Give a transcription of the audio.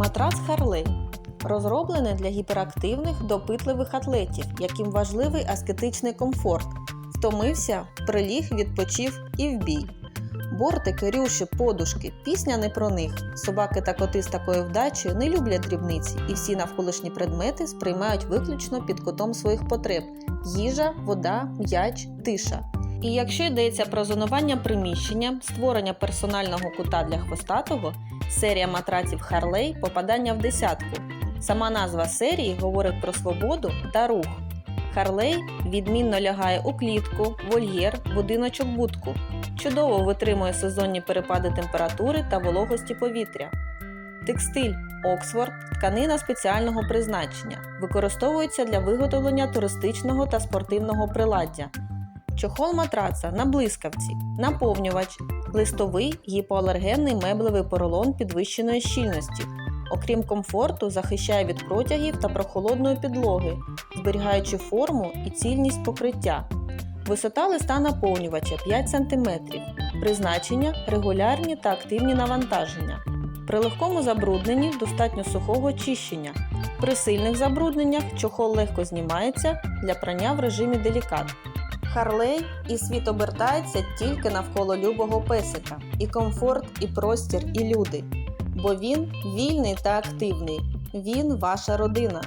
Матрац Харлей розроблений для гіперактивних, допитливих атлетів, яким важливий аскетичний комфорт. Втомився, приліг, відпочив і в бій. Бортики, рюші, подушки, пісня не про них. Собаки та коти з такою вдачею не люблять дрібниці, і всі навколишні предмети сприймають виключно під кутом своїх потреб: їжа, вода, м'яч, тиша. І якщо йдеться про зонування приміщення, створення персонального кута для хвостатого, серія матраців Харлей попадання в десятку. Сама назва серії говорить про свободу та рух. Харлей відмінно лягає у клітку, вольєр, будиночок будку. Чудово витримує сезонні перепади температури та вологості повітря. Текстиль Оксфорд тканина спеціального призначення. Використовується для виготовлення туристичного та спортивного приладдя. Чохол матраца на блискавці, наповнювач, листовий гіпоалергенний меблевий поролон підвищеної щільності. Окрім комфорту, захищає від протягів та прохолодної підлоги, зберігаючи форму і цільність покриття. Висота листа наповнювача 5 см. Призначення регулярні та активні навантаження. При легкому забрудненні достатньо сухого очищення. При сильних забрудненнях чохол легко знімається для прання в режимі делікат. Харлей і світ обертається тільки навколо любого песика. І комфорт, і простір, і люди. Бо він вільний та активний. Він ваша родина.